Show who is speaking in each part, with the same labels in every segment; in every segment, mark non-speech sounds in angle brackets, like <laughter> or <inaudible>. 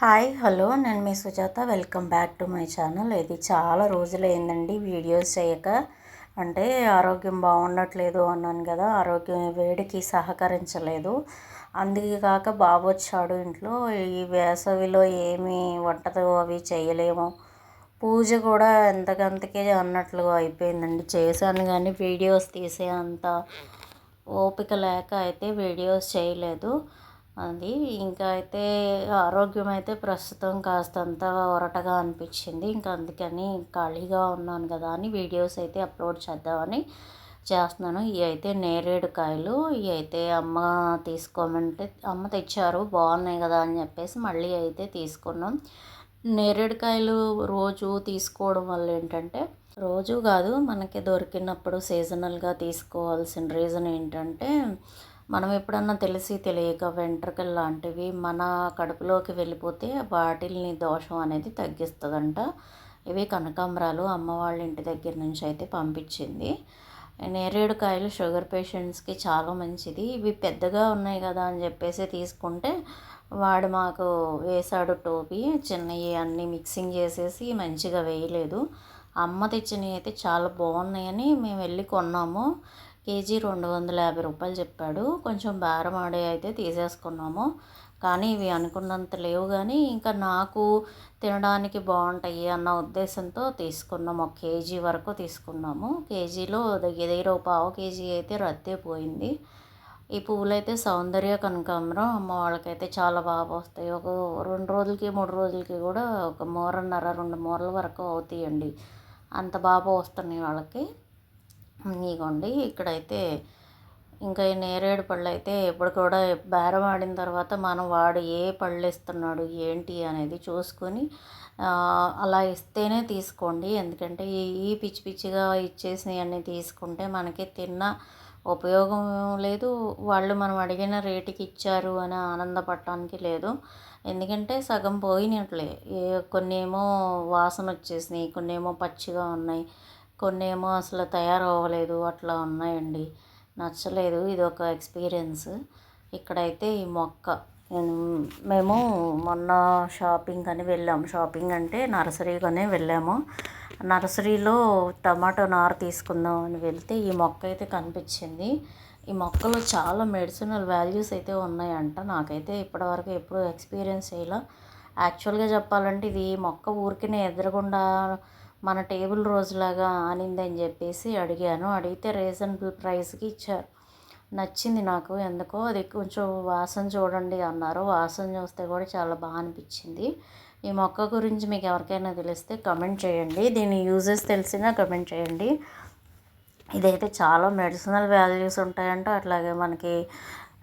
Speaker 1: Hi hello నేను మీ Sujata. Welcome back to my channel. ఇది చాలా రోజులు అయిందండి వీడియోస్ చేయక. అంటే ఆరోగ్యం బాగుండట్లేదు అన్నాను కదా ఆరోగ్యం వేడికి సహకరించలేదు. అందుకే కాక బాబు వచ్చాడు ఇంట్లో. ఈ వేసవిలో ఏమి వంటలు అవి చేయలేము. పూజ కూడా ఎంతకంతకే అన్నట్లుగా అయిపోయిందండి. చేశాను కానీ వీడియోస్ తీసే అంత ఓపిక లేక అయితే వీడియోస్ చేయలేదు. అది ఇంకా అయితే ఆరోగ్యం అయితే ప్రస్తుతం కాస్తంత ఒరటగా అనిపించింది. ఇంకా అందుకని ఖాళీగా ఉన్నాను కదా అని వీడియోస్ అయితే అప్లోడ్ చేద్దామని చేస్తున్నాను. ఇవి అయితే నేరేడు కాయలు. ఇవి అయితే అమ్మ తీసుకోమంటే అమ్మ తెచ్చారు బాగున్నాయి కదా అని చెప్పేసి మళ్ళీ అయితే తీసుకున్నాం. నేరేడుకాయలు రోజు తీసుకోవడం వల్ల ఏంటంటే రోజు కాదు మనకి దొరికినప్పుడు సీజనల్గా తీసుకోవాల్సిన రీజన్ ఏంటంటే మనం ఎప్పుడన్నా తెలిసి తెలియక వెంట్రుకలు లాంటివి మన కడుపులోకి వెళ్ళిపోతే వాటిల్ని దోషం అనేది తగ్గిస్తుందంట. ఇవి కనకాంబరాలు అమ్మ వాళ్ళ ఇంటి దగ్గర నుంచి అయితే పంపించింది. నేరేడు కాయలు షుగర్ పేషెంట్స్కి చాలా మంచిది. ఇవి పెద్దగా ఉన్నాయి కదా అని చెప్పేసి తీసుకుంటే వాడు మాకు వేసాడు టోపీ చిన్నవి అన్నీ మిక్సింగ్ చేసేసి మంచిగా వేయలేదు. అమ్మ తెచ్చినవి అయితే చాలా బాగున్నాయని మేము వెళ్ళి కొన్నాము. కేజీ రెండు వందల యాభై రూపాయలు చెప్పాడు. కొంచెం బేరం ఆడే అయితే తీసేసుకున్నాము. కానీ ఇవి అనుకున్నంత లేవు కానీ ఇంకా నాకు తినడానికి బాగుంటాయి అన్న ఉద్దేశంతో తీసుకున్నాము ఒక కేజీ వరకు తీసుకున్నాము. కేజీలో దగ్గర దగ్గర ఒక పావు కేజీ అయితే రద్దే పోయింది. ఈ పువ్వులైతే సౌందర్య కనకాంబరం అమ్మ వాళ్ళకైతే చాలా బాగా వస్తాయి. ఒక రెండు రోజులకి మూడు రోజులకి కూడా ఒక మూరన్నర రెండు మూరల వరకు అవుతాయండి. అంత బాగా వస్తున్నాయి వాళ్ళకి. ఇగోండి ఇక్కడైతే ఇంకా ఈ నేరేడు పళ్ళు అయితే ఎప్పుడు కూడా బేరం ఆడిన తర్వాత మనం వాడు ఏ పళ్ళు ఇస్తున్నాడు ఏంటి అనేది చూసుకొని అలా ఇస్తేనే తీసుకోండి. ఎందుకంటే ఈ పిచ్చి పిచ్చిగా ఇచ్చేసినవన్నీ తీసుకుంటే మనకి తిన్న ఉపయోగం లేదు. వాళ్ళు మనం అడిగిన రేటుకి ఇచ్చారు అని ఆనందపడటానికి లేదు. ఎందుకంటే సగం పోయినట్లే. కొన్ని ఏమో వాసన వచ్చేసినాయి కొన్ని ఏమో పచ్చిగా ఉన్నాయి. కొన్ని ఏమో అసలు తయారవ్వలేదు అట్లా ఉన్నాయండి. నచ్చలేదు ఇది ఒక ఎక్స్పీరియన్స్. ఇక్కడైతే ఈ మొక్క. మేము మొన్న షాపింగ్ అని వెళ్ళాము షాపింగ్ అంటే నర్సరీగానే వెళ్ళాము. నర్సరీలో టమాటో నారు తీసుకుందాం అని వెళ్తే ఈ మొక్క అయితే కనిపించింది. ఈ మొక్కలో చాలా మెడిసినల్ వాల్యూస్ అయితే ఉన్నాయంట. నాకైతే ఇప్పటివరకు ఎప్పుడు ఎక్స్పీరియన్స్ చేయాల. యాక్చువల్గా చెప్పాలంటే ఇది మొక్క ఊరికినే ఎదరకుండా మన టేబుల్ రోజులాగా ఆనిందని చెప్పేసి అడిగాను. అడిగితే రీజనబుల్ ప్రైస్కి ఇచ్చారు. నచ్చింది నాకు. ఎందుకో అది కొంచెం వాసన చూడండి అన్నారు. వాసన చూస్తే కూడా చాలా బాగా అనిపించింది. ఈ మొక్క గురించి మీకు ఎవరికైనా తెలిస్తే కమెంట్ చేయండి. దీని యూజెస్ తెలిసినా కమెంట్ చేయండి. ఇదైతే చాలా మెడిసినల్ వాల్యూస్ ఉంటాయంట. అట్లాగే మనకి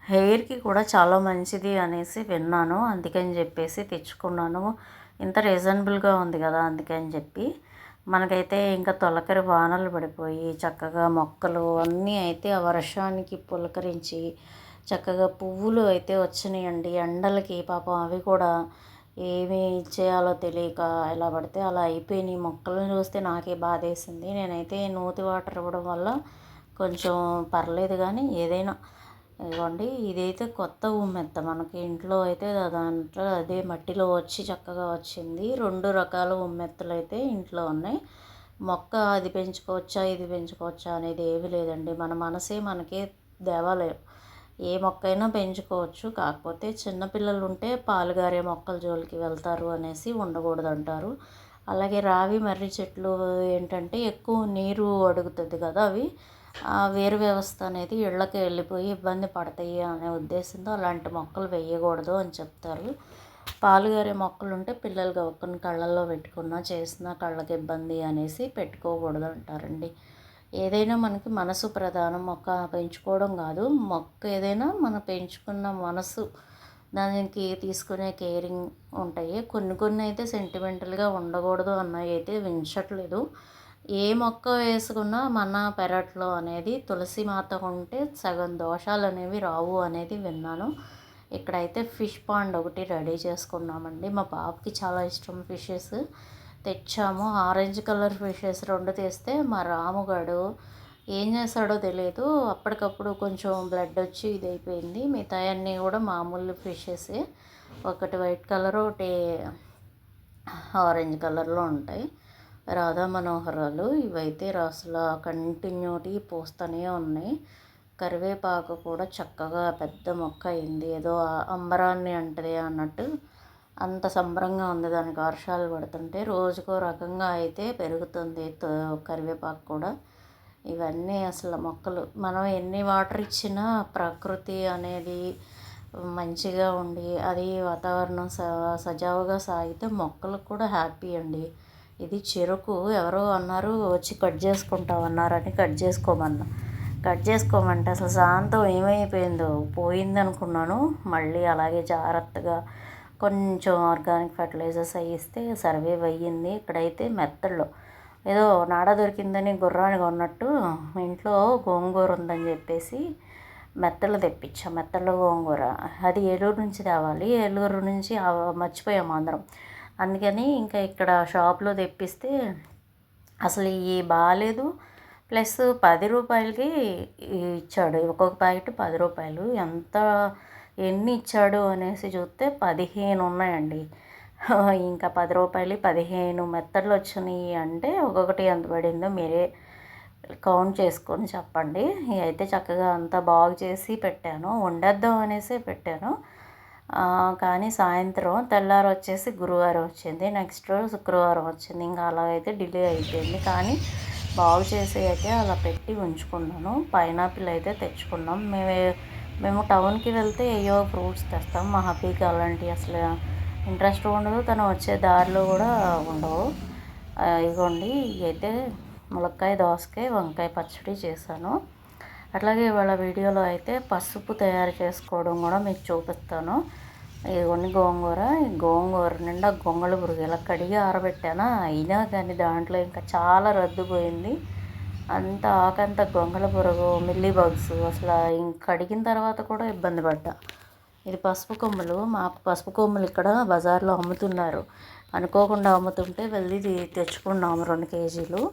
Speaker 1: హెయిర్కి కూడా చాలా మంచిది అనేసి విన్నాను. అందుకని చెప్పేసి తెచ్చుకున్నాను. ఇంత రీజనబుల్గా ఉంది కదా అందుకని చెప్పి. మనకైతే ఇంకా తొలకరి వానలు పడిపోయి చక్కగా మొక్కలు అన్నీ అయితే ఆ వర్షానికి పులకరించి చక్కగా పువ్వులు అయితే వచ్చినాయండి. ఎండలకి పాపం అవి కూడా ఏమి చేయాలో తెలియక ఎలా పడితే అలా అయిపోయినాయి. మొక్కలను చూస్తే నాకే బాధేసింది. నేనైతే నూతి వాటర్ ఇవ్వడం వల్ల కొంచెం పర్లేదు కానీ ఏదైనా ఇదిగోండి ఇదైతే కొత్త ఉమ్మెత్త మనకి ఇంట్లో అయితే దాంట్లో అదే మట్టిలో వచ్చి చక్కగా వచ్చింది. రెండు రకాల ఉమ్మెత్తలు అయితే ఇంట్లో ఉన్నాయి. మొక్క అది పెంచుకోవచ్చా ఇది పెంచుకోవచ్చా అనేది ఏమీ లేదండి. మన మనసే మనకే దేవాలయం. ఏ మొక్క అయినా పెంచుకోవచ్చు. కాకపోతే చిన్నపిల్లలు ఉంటే పాలుగారే మొక్కల జోలికి వెళ్తారు అనేసి ఉండకూడదు అంటారు అలాగే రావి మర్రి చెట్లు ఏంటంటే ఎక్కువ నీరు అడుగుతుంది కదా అవి. వేరు వ్యవస్థ అనేది ఇళ్ళకి వెళ్ళిపోయి ఇబ్బంది పడతాయి అనే ఉద్దేశంతో అలాంటి మొక్కలు వేయకూడదు అని చెప్తారు. పాలుగారే మొక్కలు ఉంటే పిల్లలు గవ్వుకొని కళ్ళల్లో పెట్టుకున్నా చేసినా కళ్ళకి ఇబ్బంది అనేసి పెట్టుకోకూడదు అంటారండి. ఏదైనా మనకి మనసు ప్రధానం మొక్క పెంచుకోవడం కాదు. మొక్క ఏదైనా మనం పెంచుకున్న మనసు దానికి తీసుకునే కేరింగ్ ఉంటాయి. కొన్ని కొన్ని అయితే సెంటిమెంటల్గా ఉండకూడదు అన్నవి అయితే వించట్లేదు ఏ మొక్క వేసుకున్నా మన పెరట్లో అనేది తులసి మాత ఉంటే సగం దోషాలు అనేవి రావు అనేది విన్నాను. ఇక్కడైతే ఫిష్ పాండ్ ఒకటి రెడీ చేసుకున్నామండి. మా బాబుకి చాలా ఇష్టం ఫిషెస్. తెచ్చాము. ఆరెంజ్ కలర్ ఫిషెస్ రెండు తెస్తే మా రాముగాడు ఏం చేశాడో తెలియదు అప్పటికప్పుడు కొంచెం బ్లడ్ వచ్చి ఇది అయిపోయింది మిగతా అన్నీ కూడా మామూలు ఫిషెస్. ఒకటి వైట్ కలర్ ఒకటి ఆరెంజ్ కలర్లో ఉంటాయి. రాధా మనోహరాలు ఇవైతే అసలు కంటిన్యూటీ పూస్తూనే ఉన్నాయి. కరివేపాకు కూడా చక్కగా పెద్ద మొక్క అయింది. ఏదో అంబరాన్ని అంటది అన్నట్టు అంత సంబరంగా ఉంది. దానికి వర్షాలు పడుతుంటే రోజుకో రకంగా అయితే పెరుగుతుంది కరివేపాకు కూడా. ఇవన్నీ అసలు మొక్కలు. మనం ఎన్ని వాటర్ ఇచ్చినా ప్రకృతి అనేది మంచిగా ఉండి అది వాతావరణం స సజావుగా సాగితే మొక్కలకు కూడా హ్యాపీ అండి. ఇది చెరుకు ఎవరో అన్నారు వచ్చి కట్ చేసుకుంటాం అన్నారని కట్ చేసుకోమన్నా. కట్ చేసుకోమంటే అసలు శాంతం ఏమైపోయిందో. పోయింది అనుకున్నాను మళ్ళీ అలాగే జాగ్రత్తగా కొంచెం ఆర్గానిక్ ఫర్టిలైజర్స్ అవి ఇస్తే సర్వైవ్ అయ్యింది. ఇక్కడైతే మెత్తల్లో ఏదో నాడ దొరికిందని గుర్రాన్ని కొన్నట్టు ఇంట్లో గోంగూర ఉందని చెప్పేసి మెత్తలు తెప్పించాం. మెత్తల్లో గోంగూర. అది ఏలూరు నుంచి తేవాలి. ఏలూరు నుంచి మర్చిపోయాము అందరం. అందుకని ఇంకా ఇక్కడ షాప్లో తెప్పిస్తే అసలు ఇవి బాగాలేదు. ప్లస్ పది రూపాయలకి ఇచ్చాడు. ఒక్కొక్క ప్యాకెట్ పది రూపాయలు. ఎంత ఎన్ని ఇచ్చాడు అనేసి చూస్తే పదిహేను ఉన్నాయండి. <laughs> ఇంకా పది రూపాయలు పదిహేను మెత్తడ్లు వచ్చినాయి అంటే ఒక్కొక్కటి ఎంత పడిందో మీరే కౌంట్ చేసుకొని చెప్పండి. అయితే చక్కగా అంతా బాగు చేసి పెట్టాను. వండేద్దాం అనేసి పెట్టాను. కానీ సాయంత్రం తెల్లారి వచ్చేసి గురువారం వచ్చింది. నెక్స్ట్ రోజు శుక్రవారం వచ్చింది. ఇంకా అలాగైతే డిలే అయిపోయింది. కానీ బాగు చేసి అయితే అలా పెట్టి ఉంచుకున్నాను. పైనాపిల్ అయితే తెచ్చుకున్నాం. మేము మేము టౌన్కి వెళ్తే ఏయో ఫ్రూట్స్ తెస్తాం. మా హ్యాపీకి అలాంటివి అసలు ఇంట్రెస్ట్ ఉండదు. తను వచ్చే దారిలో కూడా ఉండవు. ఇదిగోండి అయితే ములక్కాయ దోసకాయ వంకాయ పచ్చడి చేశాను. అట్లాగే ఇవాళ వీడియోలో అయితే పసుపు తయారు చేసుకోవడం కూడా మీకు చూపిస్తాను. ఇదిగోండి గోంగూర. ఈ గోంగూర నిండా గొంగళ పురుగు. ఇలా కడిగి ఆరబెట్టాను? అయినా కానీ దాంట్లో ఇంకా చాలా రద్దుపోయింది. అంత ఆకంత గొంగళ పురుగు మిల్లీ బగ్స్ అసలు ఇంక కడిగిన తర్వాత కూడా ఇబ్బంది పడ్డా. ఇది పసుపు కొమ్ములు. మాకు పసుపు కొమ్ములు ఇక్కడ బజార్లో అమ్ముతున్నారు. అనుకోకుండా అమ్ముతుంటే వెళ్ళి తెచ్చుకున్నాము రెండు కేజీలు.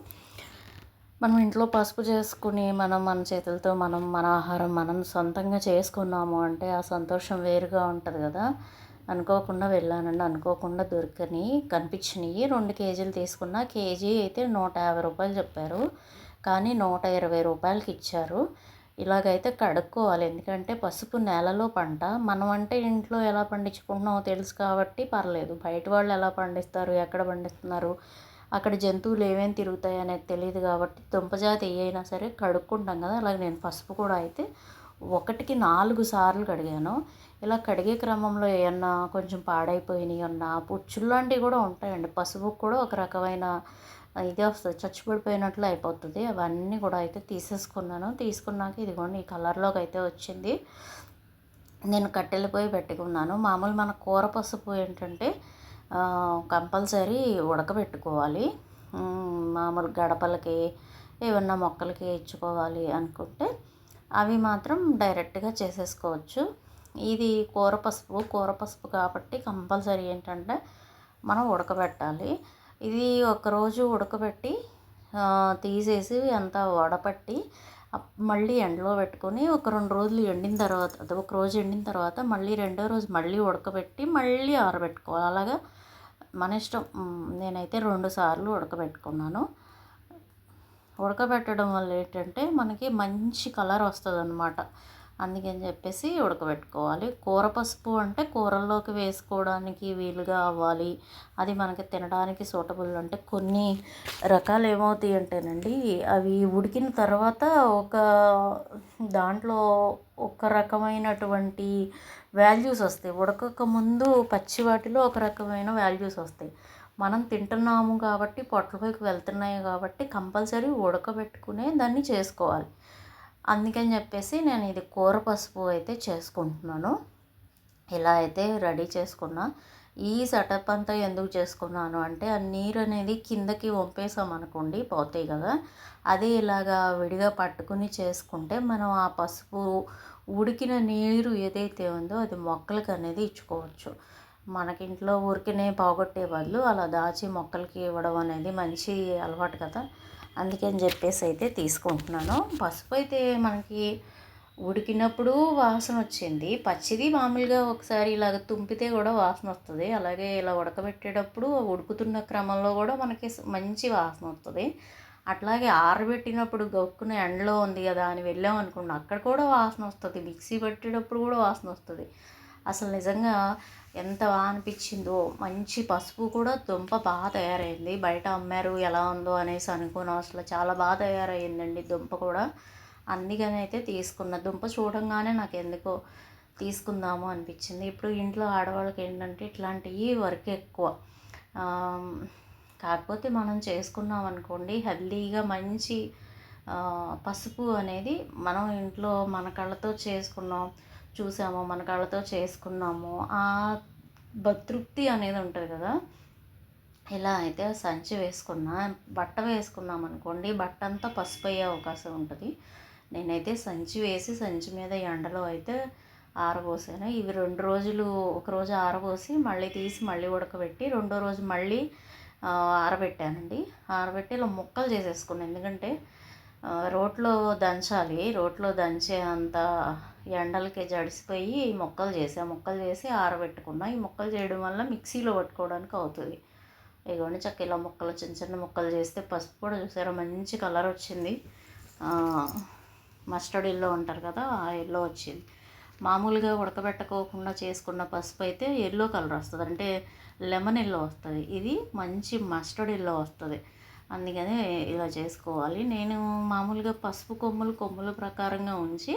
Speaker 1: మనం ఇంట్లో పసుపు చేసుకుని మనం మన చేతులతో మనం మన ఆహారం మనం సొంతంగా చేసుకున్నాము అంటే ఆ సంతోషం వేరుగా ఉంటుంది కదా. అనుకోకుండా వెళ్ళానండి. అనుకోకుండా దొరికని కనిపించినాయి. రెండు కేజీలు తీసుకున్న కేజీ అయితే నూట యాభై రూపాయలు చెప్పారు. కానీ నూట ఇరవై రూపాయలకి ఇచ్చారు. ఇలాగైతే కడుక్కోవాలి. ఎందుకంటే పసుపు నేలలో పంట. మనం అంటే ఇంట్లో ఎలా పండించుకుంటున్నామో తెలుసు కాబట్టి పర్లేదు. బయట వాళ్ళు ఎలా పండిస్తారు? ఎక్కడ పండిస్తున్నారు? అక్కడ జంతువులు ఏమేమి తిరుగుతాయి అనేది తెలియదు కాబట్టి దుంపజాతి ఏ అయినా సరే కడుక్కుంటాం కదా. అలాగే నేను పసుపు కూడా అయితే ఒకటికి నాలుగు సార్లు కడిగాను. ఇలా కడిగే క్రమంలో ఏమన్నా కొంచెం పాడైపోయినాయి అన్నా పుచ్చులు లాంటివి కూడా ఉంటాయండి. పసుపు కూడా ఒక రకమైన ఇది వస్తుంది చచ్చిపడిపోయినట్లు అయిపోతుంది. అవన్నీ కూడా అయితే తీసేసుకున్నాను. తీసుకున్నాక ఇదిగోండి ఈ కలర్లోకి అయితే వచ్చింది. నేను కట్టెల పోయి పెట్టుకున్నాను. మామూలు మన కూర పసుపు ఏంటంటే కంపల్సరీ ఉడకబెట్టుకోవాలి. మామూలు గడపలకి ఏమన్నా మొక్కలకి ఇచ్చుకోవాలి అనుకుంటే అవి మాత్రం డైరెక్ట్గా చేసేసుకోవచ్చు. ఇది కూర పసుపు కూర పసుపు కాబట్టి కంపల్సరీ ఏంటంటే మనం ఉడకబెట్టాలి. ఇది ఒకరోజు ఉడకబెట్టి తీసేసి అంతా వడపట్టి మళ్ళీ ఎండలో పెట్టుకొని ఒక రెండు రోజులు ఎండిన తర్వాత ఒక రోజు ఎండిన తర్వాత మళ్ళీ రెండో రోజు మళ్ళీ ఉడకబెట్టి మళ్ళీ ఆరబెట్టుకోవాలి. అలాగా మన ఇష్టం. నేనైతే రెండు సార్లు ఉడకబెట్టుకున్నాను. ఉడకబెట్టడం వల్ల ఏంటంటే మనకి మంచి కలర్ వస్తుంది అనమాట అందుకని చెప్పేసి ఉడకబెట్టుకోవాలి. కూర పసుపు అంటే కూరల్లోకి వేసుకోవడానికి వీలుగా అవ్వాలి. అది మనకి తినడానికి సూటబుల్ అంటే కొన్ని రకాలు ఏమవుతాయి అంటేనండి అవి ఉడికిన తర్వాత ఒక దాంట్లో ఒక రకమైనటువంటి వాల్యూస్ వస్తాయి. ఉడకక ముందు పచ్చి వాటిలో ఒక రకమైన వాల్యూస్ వస్తాయి. మనం తింటున్నాము కాబట్టి పొట్టలోకి వెళ్తున్నాయి కాబట్టి కంపల్సరీ ఉడకబెట్టుకునే దాన్ని చేసుకోవాలి. అందుకని చెప్పేసి నేను ఇది కూర పసుపు అయితే చేసుకుంటున్నాను. ఇలా అయితే రెడీ చేసుకున్నా. ఈ సెటప్ అంతా ఎందుకు చేసుకున్నాను అంటే ఆ నీరు అనేది కిందకి వంపేసాం అనుకోండి పోతాయి కదా. అదే ఇలాగా విడిగా పట్టుకుని చేసుకుంటే మనం ఆ పసుపు ఉడికిన నీరు ఏదైతే ఉందో అది మొక్కలకి అనేది ఇచ్చుకోవచ్చు. మనకింట్లో ఊరికనే పోగొట్టే బదులు అలా దాచి మొక్కలకి ఇవ్వడం అనేది మంచి అలవాటు కదా. అందుకని చెప్పేసి అయితే తీసుకుంటున్నాను. పసుపు అయితే మనకి ఉడికినప్పుడు వాసన వచ్చింది. పచ్చిది మామూలుగా ఒకసారి ఇలాగ తుంపితే కూడా వాసన వస్తుంది. అలాగే ఇలా ఉడకబెట్టేటప్పుడు ఉడుకుతున్న క్రమంలో కూడా మనకి మంచి వాసన వస్తుంది. అట్లాగే ఆరబెట్టినప్పుడు గొక్కున ఎండలో ఉంది కదా అని వెళ్ళాం అనుకోండి అక్కడ కూడా వాసన వస్తుంది. మిక్సీ పెట్టేటప్పుడు కూడా వాసన వస్తుంది. అసలు నిజంగా ఎంత బాగా అనిపించిందో మంచి పసుపు కూడా దుంప బాగా తయారైంది. బయట అమ్మారు ఎలా ఉందో అనేసి అనుకున్నాం అసలు చాలా బాగా తయారైందండి దుంప కూడా. అందుకని అయితే తీసుకున్న. దుంప చూడంగానే నాకు ఎందుకో తీసుకుందాము అనిపించింది. ఇప్పుడు ఇంట్లో ఆడవాళ్ళకి ఏంటంటే ఇట్లాంటివి వర్క్ ఎక్కువ. కాకపోతే మనం చేసుకున్నాం అనుకోండి హెల్దీగా మంచి పసుపు అనేది మనం ఇంట్లో మన కళ్ళతో చేసుకున్నాం చూసాము మన కళ్ళతో చేసుకున్నాము ఆ తృప్తి అనేది ఉంటుంది కదా. ఇలా అయితే సంచి వేసుకున్నా బట్ట వేసుకున్నాం అనుకోండి బట్ట అంతా పసుపు అయ్యే అవకాశం ఉంటుంది. నేనైతే సంచి వేసి సంచి మీద ఎండలో అయితే ఆరబోసాను. ఇవి రెండు రోజులు ఒక రోజు ఆరబోసి మళ్ళీ తీసి మళ్ళీ ఉడకబెట్టి రెండో రోజు మళ్ళీ ఆరబెట్టానండి. ఆరబెట్టి ఇలా ముక్కలు చేసేసుకున్నాను ఎందుకంటే రోట్లో దంచాలి. రోట్లో దంచే అంత ఎండలకి జడిసిపోయి మొక్కలు చేసా. మొక్కలు చేసి ఆరబెట్టుకున్నా. ఈ మొక్కలు చేయడం వల్ల మిక్సీలో పట్టుకోవడానికి అవుతుంది. ఇదిగోండి చక్క ఇలా ముక్కలు చిన్న చిన్న ముక్కలు చేస్తే పసుపు కూడా చూసారా? మంచి కలర్ వచ్చింది. మస్టర్డ్ ఎల్లో అంటారు కదా ఆ ఎల్లో వచ్చింది. మామూలుగా ఉడకబెట్టుకోకుండా చేసుకున్న పసుపు అయితే ఎల్లో కలర్ వస్తుంది. అంటే లెమన్ ఎల్లో వస్తుంది. ఇది మంచి మస్టర్డ్ ఎల్లో వస్తుంది. అందుకని ఇలా చేసుకోవాలి. నేను మామూలుగా పసుపు కొమ్ములు కొమ్ముల ప్రకారంగా ఉంచి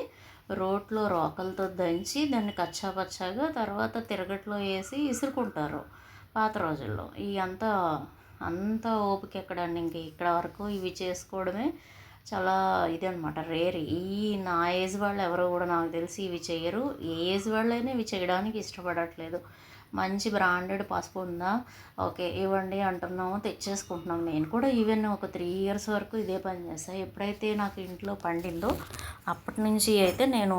Speaker 1: రోట్లో రోకలతో దంచి దాన్ని కచ్చాపచ్చాగా తర్వాత తిరగట్లో వేసి ఇసురుకుంటారు పాత రోజుల్లో. ఈ అంతా అంత ఓపిక ఎక్కడండి ఇంక? ఇక్కడ వరకు ఇవి చేసుకోవడమే చాలా ఇది అనమాట రేర్ ఈ నా ఏజ్ వాళ్ళు ఎవరో కూడా నాకు తెలిసి ఇవి చేయరు. ఏ ఏజ్ వాళ్ళైనా ఇవి చేయడానికి ఇష్టపడట్లేదు. మంచి బ్రాండెడ్ పసుపు ఉందా? ఓకే ఇవ్వండి అంటున్నాము తెచ్చేసుకుంటున్నాం. నేను కూడా ఈవెన్ ఒక త్రీ ఇయర్స్ వరకు ఇదే పని చేస్తాను ఎప్పుడైతే నాకు ఇంట్లో పండిందో అప్పటి నుంచి అయితే నేను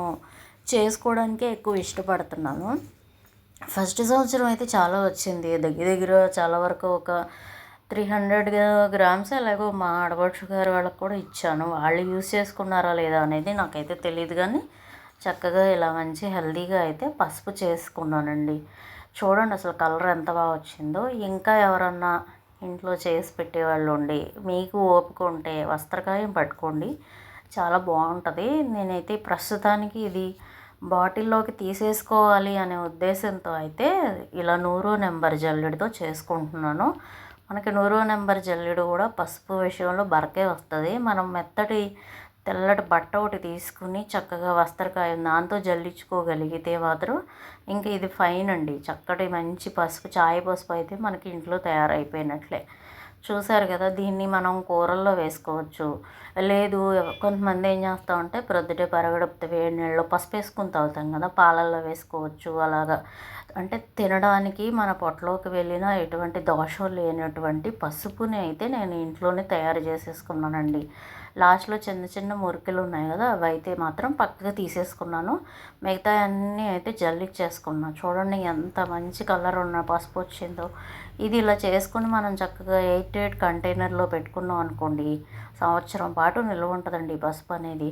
Speaker 1: చేసుకోవడానికే ఎక్కువ ఇష్టపడుతున్నాను. ఫస్ట్ సంవత్సరం అయితే చాలా వచ్చింది. దగ్గర దగ్గర చాలా వరకు ఒక త్రీ హండ్రెడ్ గ్రామ్స్ అలాగో మా ఆడపడుచు గారు వాళ్ళకి కూడా ఇచ్చాను. వాళ్ళు యూస్ చేసుకున్నారా లేదా అనేది నాకైతే తెలియదు కానీ చక్కగా ఇలా మంచి హెల్దీగా అయితే పసుపు చేసుకున్నానండి. చూడండి అసలు కలర్ ఎంత బాగా వచ్చిందో. ఇంకా ఎవరన్నా ఇంట్లో చేసి పెట్టేవాళ్ళు ఉండి మీకు ఓపిక ఉంటే వస్త్రకాయం పట్టుకోండి. చాలా బాగుంటుంది. నేనైతే ప్రస్తుతానికి ఇది బాటిల్లోకి తీసేసుకోవాలి అనే ఉద్దేశంతో అయితే ఇలా నూరు నెంబర్ జల్లెడితో చేసుకుంటున్నాను. మనకి నూరో నెంబర్ జల్లెడు కూడా పసుపు విషయంలో బరకే వస్తుంది. మనం మెత్తటి తెల్లటి బట్ట ఒకటి తీసుకుని చక్కగా వస్త్రకాయం దాంతో జల్లించుకోగలిగితే మాత్రం ఇంకా ఇది ఫైన్ అండి. చక్కటి మంచి పసుపు చాయ్ పసుపు అయితే మనకి ఇంట్లో తయారైపోయినట్లే. చూసారు కదా దీన్ని మనం కూరల్లో వేసుకోవచ్చు. లేదు కొంతమంది ఏం చేస్తామంటే ప్రొద్దుటే పరగడుపుతే వేడి నీళ్ళలో పసుపు వేసుకుని తాగుతాం కదా పాలల్లో వేసుకోవచ్చు. అలాగా అంటే తినడానికి మన పొట్టలోకి వెళ్ళిన ఎటువంటి దోషం లేనటువంటి పసుపుని అయితే నేను ఇంట్లోనే తయారు చేసేసుకున్నానండి. లాస్ట్లో చిన్న చిన్న మురికలు ఉన్నాయి కదా అవి అయితే మాత్రం పక్కగా తీసేసుకున్నాను. మిగతా అన్నీ అయితే జల్లిచ్చేసుకున్నాను చూడండి ఎంత మంచి కలర్ ఉన్న పసుపు వచ్చిందో. ఇది ఇలా చేసుకుని మనం చక్కగా ఎయిట్ ఎయిట్ కంటైనర్లో పెట్టుకున్నాం అనుకోండి సంవత్సరం పాటు నిల్వ ఉంటుందండి పసుపు అనేది.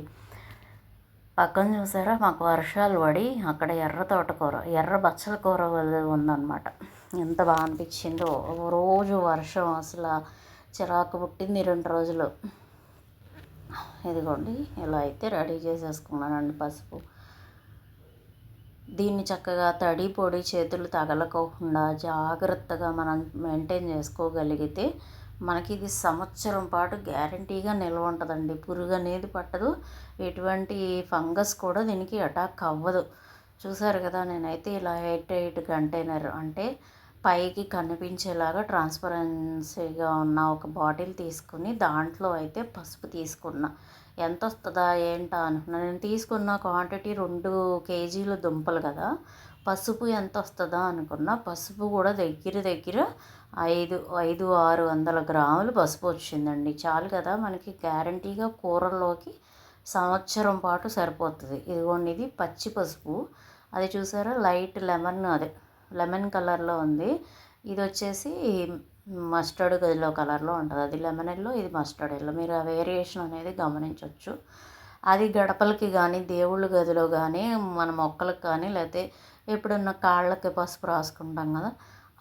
Speaker 1: పక్కన చూసారా? మాకు వర్షాలు పడి అక్కడ ఎర్ర తోటకూర ఎర్ర బచ్చల కూర ఉందన్నమాట. ఎంత బాగా అనిపించిందో. రోజు వర్షం అసలు చిరాకు పుట్టింది రెండు రోజులు. ఇదిగోండి ఇలా అయితే రెడీ చేసేసుకున్నానండి పసుపు. దీన్ని చక్కగా తడి పొడి చేతులు తగలకోకుండా జాగ్రత్తగా మనం మెయింటైన్ చేసుకోగలిగితే మనకి ఇది సంవత్సరం పాటు గ్యారంటీగా నిల్వ ఉంటుందండి పురుగు అనేది పట్టదు. ఎటువంటి ఫంగస్ కూడా దీనికి అటాక్ అవ్వదు. చూసారు కదా నేనైతే ఇలా ఎయిట్ ఎయిట్ కంటైనర్ అంటే పైకి కనిపించేలాగా ట్రాన్స్పరెన్సీగా ఉన్న ఒక బాటిల్ తీసుకుని దాంట్లో అయితే పసుపు తీసుకున్నా. ఎంత వస్తుందా ఏంటా అనుకున్నా. నేను తీసుకున్న క్వాంటిటీ రెండు కేజీలు దుంపలు కదా పసుపు ఎంత వస్తుందా అనుకున్నా. పసుపు కూడా దగ్గర దగ్గర ఐదు ఐదు ఆరు వందల గ్రాములు పసుపు వచ్చిందండి. చాలు కదా మనకి గ్యారంటీగా కూరల్లోకి సంవత్సరం పాటు సరిపోతుంది. ఇదిగోండి ఇది పచ్చి పసుపు. అది చూసారా? లైట్ లెమన్ అదే. లెమన్ కలర్లో ఉంది. ఇది వచ్చేసి మస్టర్డ్ గదిలో కలర్లో ఉంటుంది. అది లెమన్ ఎల్లో ఇది మస్టర్డ్ ఎల్లో. మీరు ఆ వేరియేషన్ అనేది గమనించవచ్చు అది గడపలకి కానీ దేవుళ్ళ గదిలో కానీ మన మొక్కలకు కానీ లేకపోతే ఎప్పుడన్నా కాళ్ళకి పసుపు రాసుకుంటాం కదా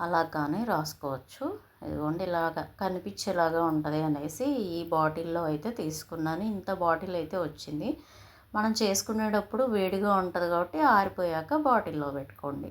Speaker 1: అలా కానీ రాసుకోవచ్చు. ఇదిగోండి ఇలాగా కనిపించేలాగా ఉంటుంది అనేసి ఈ బాటిల్లో అయితే తీసుకున్నాను. ఇంత బాటిల్ అయితే వచ్చింది. మనం చేసుకునేటప్పుడు వేడిగా ఉంటుంది కాబట్టి ఆరిపోయాక బాటిల్లో పెట్టుకోండి.